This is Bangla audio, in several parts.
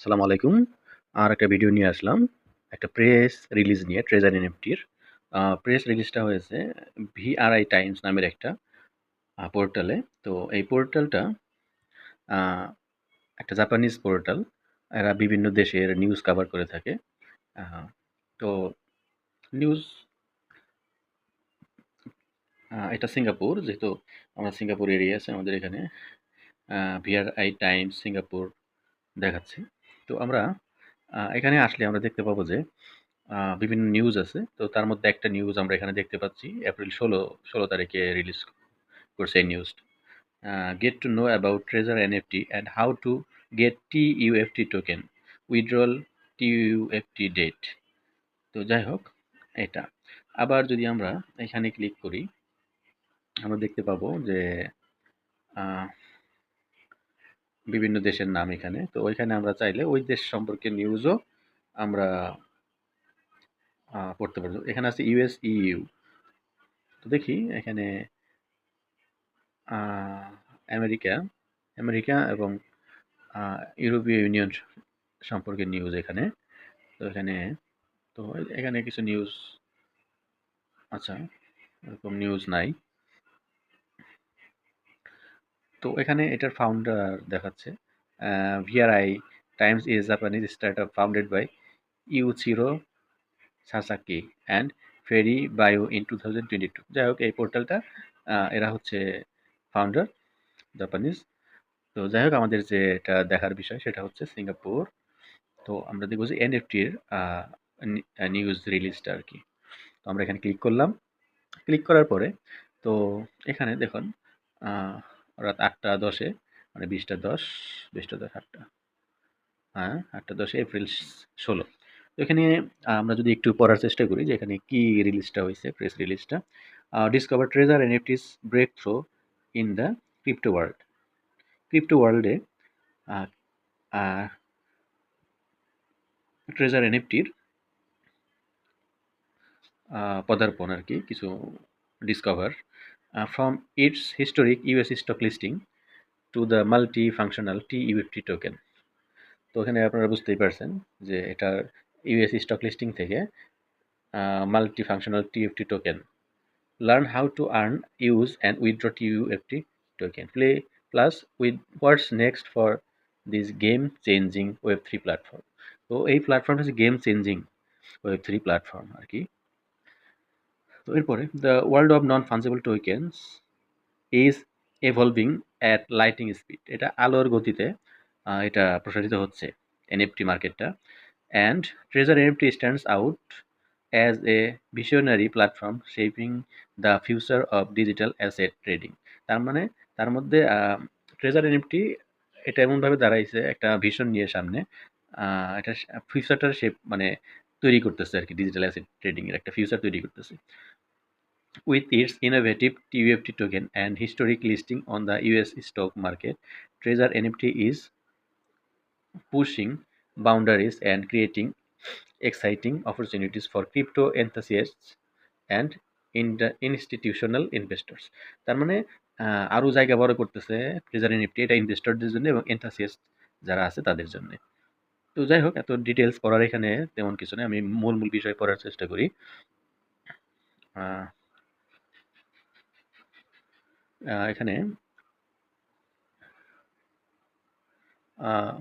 আসসালামু আলাইকুম। আর একটা ভিডিও নিয়ে আসলাম। একটা প্রেস রিলিজ নিয়ে ট্রেজার এনএফটির প্রেস রিলিজটা হয়েছে ভিআরআই টাইমস নামের একটা পোর্টালে তো এই পোর্টালটা একটা জাপানিজ পোর্টাল এরা বিভিন্ন দেশের নিউজ কভার করে থাকে। তো নিউজ এটা সিঙ্গাপুর যেহেতু আমরা সিঙ্গাপুর এরিয়া আছে আমাদের এখানে ভিআরআই টাইমস সিঙ্গাপুর দেখাচ্ছে। তো আমরা এখানে আসলে আমরা দেখতে পাবো যে বিভিন্ন নিউজ আছে। তো তার মধ্যে একটা নিউজ আমরা এখানে দেখতে পাচ্ছি। এপ্রিল ষোলো ষোলো তারিখে রিলিজ করছে এই নিউজটা get to know about treasure NFT and how to get T UFT token withdrawal T UFT date তো যাই হোক, এটা। আবার যদি আমরা এখানে ক্লিক করি, আমরা দেখতে পাবো যে বিভিন্ন দেশের নাম এখানে। তো ওইখানে আমরা চাইলে ওই দেশ সম্পর্কে নিউজও আমরা পড়তে পারব এখানে আছে ইউএস ইউ তো দেখি এখানে আমেরিকা আমেরিকা এবং ইউরোপীয় ইউনিয়ন সম্পর্কে নিউজ এখানে। তো এখানে তো এখানে কিছু নিউজ আচ্ছা এরকম নিউজ নাই। তো এখানে এটার ফাউন্ডার দেখাচ্ছে। VRI Times is Japanese start startup founded by U Yuichiro Sasaki and Ferry Bayo in two thousand twenty two যাই হোক, এই পোর্টালটা এরা হচ্ছে ফাউন্ডার জাপানিজ তো যাই হোক, আমাদের যে এটা দেখার বিষয়, সেটা হচ্ছে সিঙ্গাপুর। তো আমরা দেখব যে এনএফটির নিউজ রিলিজটা আর কি। তো আমরা এখানে ক্লিক করলাম। ক্লিক করার পরে, তো এখানে দেখুন রাত আটটা দশে মানে বিশটা দশ বিশটা দশ, আটটা। হ্যাঁ আটটা দশে এপ্রিল ষোলো। তো এখানে আমরা যদি একটু পড়ার চেষ্টা করি যে এখানে কি রিলিজটা হয়েছে press রিলিজটা discover treasure NFTs breakthrough in the crypto world crypto ওয়ার্ল্ডে ট্রেজার এনএফটির পদার্পণ আর কি, কিছু discover from its historic US stock listing to the multi functional T UFT token তো এখানে আপনারা বুঝতেই পারছেন যে এটার ইউএস স্টক লিস্টিং থেকে multi functional TFT token learn how to earn use and withdraw TUFT token play plus with what's next for this game changing web three platform তো এই প্ল্যাটফর্মটা হচ্ছে game changing web three platform আর কি। তো এরপরে the world of non fungible tokens is evolving at lighting speed এটা আলোর গতিতে এটা প্রসারিত হচ্ছে এনএফটি মার্কেটটা and treasure NFT stands out as a visionary platform shaping the future of digital asset trading তার মানে তার মধ্যে ট্রেজার এনএফটি এটা এমনভাবে দাঁড়াইছে, একটা ভিশন নিয়ে সামনে এটা ফিউচারটার শেপ মানে তৈরি করতেছে আর কি ডিজিটাল অ্যাসেট ট্রেডিংয়ের একটা ফিউচার তৈরি করতেছে। With its innovative TUFT token and historic listing on the US stock market, Trezor NFT is pushing boundaries and creating exciting opportunities for crypto enthusiasts and in- institutional investors. তার মানে আহ, আরও জায়গা বড় করতেছে ট্রেজার এনএফটি এটা ইনভেস্টরদের জন্য এবং এন্থাসিয়াস্ট যারা আছে তাদের জন্য তো যাই হোক এত ডিটেলস পড়ার এখানে তেমন কিছু নেই আমি মূল মূল বিষয় পড়ার চেষ্টা করি এখানে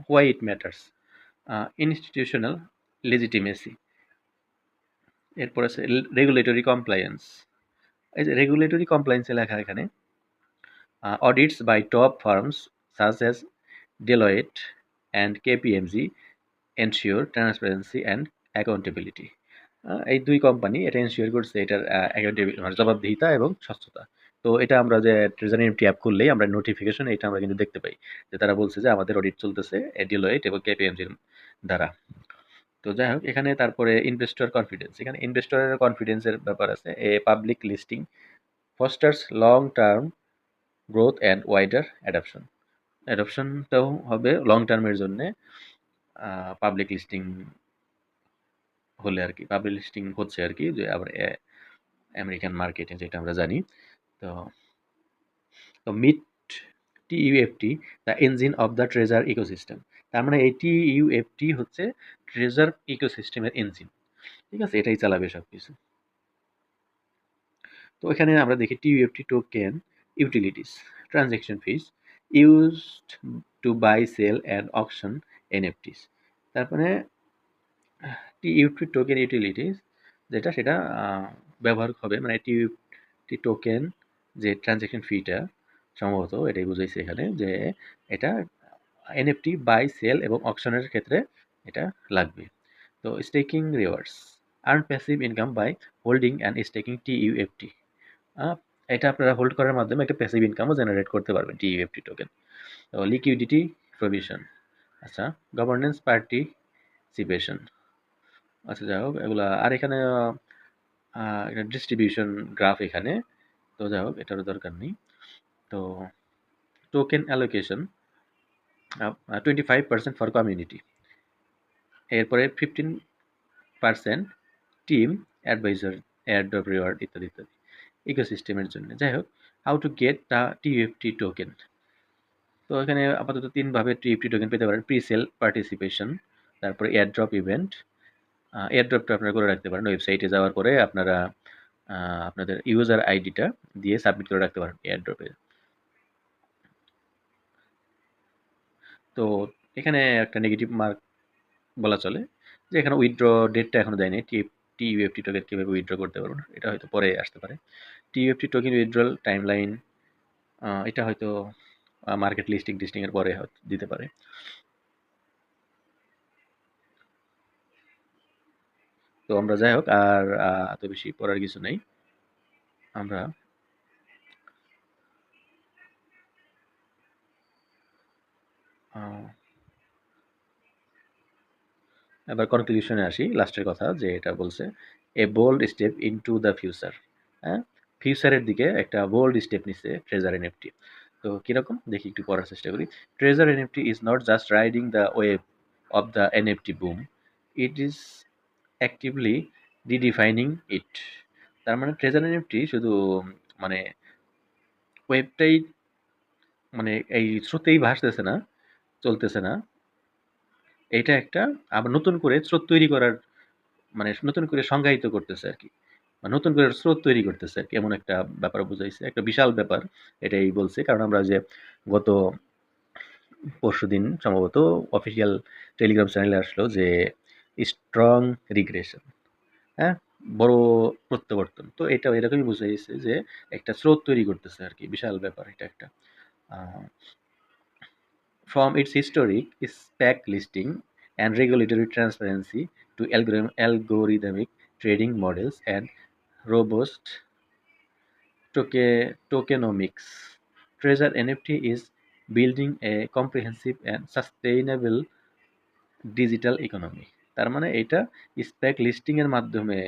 why it matters institutional legitimacy এরপর আছে রেগুলেটরি কমপ্লায়েন্স এই যে রেগুলেটরি কমপ্লায়েন্সে লেখা এখানে audits by top firms such as Deloitte and KPMG ensure transparency and accountability এই দুই কোম্পানি এটা এনশিওর করছে এটার মানে জবাবদিহিতা এবং স্বচ্ছতা। তো এটা আমরা যে ট্রেজারি এমটি অ্যাপ করলেই আমরা নোটিফিকেশন এটা আমরা কিন্তু দেখতে পাই। যে তারা বলছে যে আমাদের অডিট চলতেছে ডিলয়েট এবং কেপিএমজির দ্বারা। তো যাই হোক, এখানে তারপরে ইনভেস্টর কনফিডেন্স এখানে ইনভেস্টরের কনফিডেন্সের ব্যাপার আছে। A public listing fosters long term growth and wider adoption অ্যাডাপশনটাও হবে লং টার্মের জন্যে। পাবলিক লিস্টিং হলে আর কি পাবলিক লিস্টিং হচ্ছে আর কি যে আবার আমেরিকান মার্কেটে যেটা আমরা জানি। তো তো meet TUFT the engine of the treasure ecosystem তার মানে এই টিইউএফটি হচ্ছে ট্রেজার ইকোসিস্টেমের ইঞ্জিন ঠিক আছে? এটাই চালাবে সব কিছু তো এখানে আমরা দেখি TUFT token utilities transaction fees used to buy sell and auction NFTs তারপরে টিইউএফটি টোকেন ইউটিলিটিস যেটা সেটা ব্যবহার হবে মানে টিইউএফটি টোকেন যে ট্রানজ্যাকশন ফিটা সম্ভবত এটাই বুঝাইছে এখানে যে এটা এনএফটি বাই সেল এবং অকশনের ক্ষেত্রে এটা লাগবে। তো staking rewards earn passive income by holding and staking TUFT এটা আপনারা হোল্ড করার মাধ্যমে একটা প্যাসিভ ইনকামও জেনারেট করতে পারবেন টিইউএফটি টোকেন তো লিকুইডিটি প্রভিশন আচ্ছা গভর্নেন্স পার্টিসিপেশন আচ্ছা যাই হোক, এগুলা, আর এখানে ডিস্ট্রিবিউশন গ্রাফ এখানে তো যাই হোক, এটারও দরকার নেই। তো token allocation twenty five percent for community এরপরে ফিফটিন পার্সেন্ট টিম অ্যাডভাইজার অ্যাডপ রিওয়ার্ড ইত্যাদি ইত্যাদি। ইকোসিস্টেমের জন্য। যাই হোক how to get the TFT token তো এখানে আপাতত তিনভাবে টিএফটি টোকেন পেতে পারেন। প্রি সেল পার্টিসিপেশন তারপরে এয়ারড্রপ ইভেন্ট এয়ারড্রপটা আপনারা করে রাখতে পারেন। ওয়েবসাইটে যাওয়ার পরে আপনারা আপনাদের ইউজার আইডিটা দিয়ে সাবমিট করে রাখতে পারেন এয়ারড্রপে তো এখানে একটা নেগেটিভ মার্ক বলা চলে, যে এখানে উইথড্র ডেটটা এখনও দেয়নি। টি টি ইউএফটি টোকেন কীভাবে উইথড্র করতে পারব এটা হয়তো পরে আসতে পারে। T UFT token withdrawal timeline এটা হয়তো মার্কেট লিস্টিং ডিস্টিংয়ের পরে দিতে পারে। তো আমরা যাই হোক, আর এত বেশি পড়ার কিছু নেই। আমরা এবার কনক্লুশনে আসি লাস্টের কথা যে এটা বলছে a bold step into the future হ্যাঁ? ফিউচারের দিকে একটা বোল্ড স্টেপ নিচ্ছে ট্রেজার এনএফটি তো কীরকম? দেখি একটু পড়ার চেষ্টা করি। Treasure N NFT is not just riding the web of the NFT boom it is actively redefining it তার মানে ট্রেজার এনএফটি শুধু মানে ওয়েবটাই মানে এই স্রোতেই ভাসতেছে না, চলতেছে না। এটা একটা আবার নতুন করে স্রোত তৈরি করার মানে নতুন করে সংজ্ঞায়িত করতেছে আর কি। নতুন করে স্রোত তৈরি করতেছে আর কি, এমন একটা ব্যাপার বুঝাইছে, একটা বিশাল ব্যাপার এটাই বলছে। কারণ আমরা যে গত পরশু দিন সম্ভবত অফিসিয়াল টেলিগ্রাম চ্যানেলে আসলো যে স্ট্রং রিগ্রেশন হ্যাঁ? বড় প্রত্যাবর্তন। তো এটা এরকমই বোঝা গেছে যে একটা স্রোত তৈরি করতেছে আর কি, বিশাল ব্যাপার এটা একটা। From its historic SPAC listing and regulatory transparency to algo algorithmic trading models and robust toke tokenomics treasure NFT is building a comprehensive and sustainable digital economy তার মানে এটা স্প্যাক লিস্টিংয়ের মাধ্যমে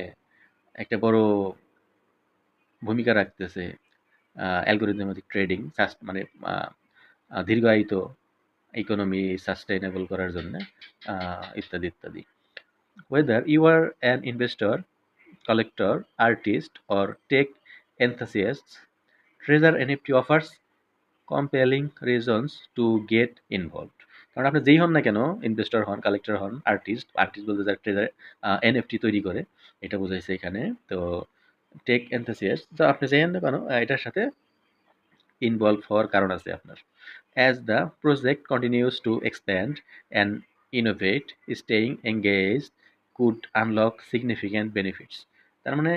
একটা বড় ভূমিকা রাখতেছে অ্যালগোরিদমেটিক ট্রেডিং মানে দীর্ঘায়িত ইকোনমি সাস্টেইনেবল করার জন্য ইত্যাদি ইত্যাদি whether you are an investor collector, artist, or tech enthusiast, Treasure NFT offers compelling reasons to get involved. কারণ আপনি যেই হন না কেন ইনভেস্টর হন কালেক্টর হন আর্টিস্ট আর্টিস্ট বলতে যারা ট্রেজার এনএফটি তৈরি করে, এটা বোঝাইছে এখানে। তো টেক এনথুসিয়াস্ট তো আপনি যেই হন না কেন এটার সাথে ইনভলভ হওয়ার কারণ আছে আপনার। As the project continues to expand and innovate staying engaged could unlock significant benefits তার মানে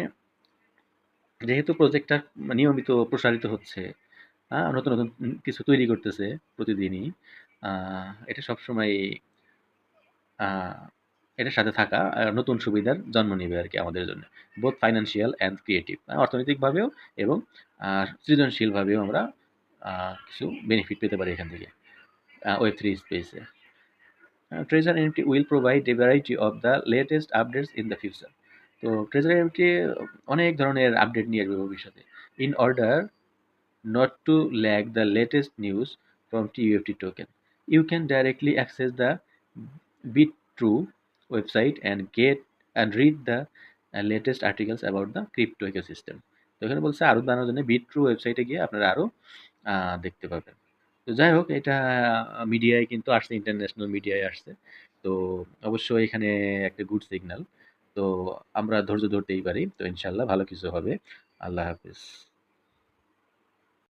যেহেতু প্রজেক্টটা নিয়মিত প্রসারিত হচ্ছে নতুন নতুন কিছু তৈরি করতেছে প্রতিদিনই এটা সবসময় এটার সাথে থাকা নতুন সুবিধার জন্ম নেবে আর কি আমাদের জন্য। বোথ ফাইন্যান্সিয়াল অ্যান্ড ক্রিয়েটিভ অর্থনৈতিকভাবেও এবং সৃজনশীলভাবেও আমরা কিছু বেনিফিট পেতে পারি এখান থেকে ওয়েব থ্রি স্পেসে treasure MT will provide a variety of the latest updates in the future তো ট্রেজার এমটি অনেক ধরনের আপডেট নিয়ে আসবে ভবিষ্যতে। In order not to lack the latest news from TUFT token can directly access the bit true website and get and read the latest articles about the crypto ecosystem তো এখানে বলছে আরও জানার জন্য বিট ট্রু ওয়েবসাইটে গিয়ে আপনারা আরও দেখতে পাবেন তো যাই হোক, এটা মিডিয়ায় কিন্তু আসছে ইন্টারন্যাশনাল মিডিয়ায় আসছে। তো অবশ্যই এখানে একটা গুড সিগনাল। তো আমরা ধৈর্য ধরতেই পারি। তো ইনশাআল্লাহ ভালো কিছু হবে। আল্লাহ হাফেজ।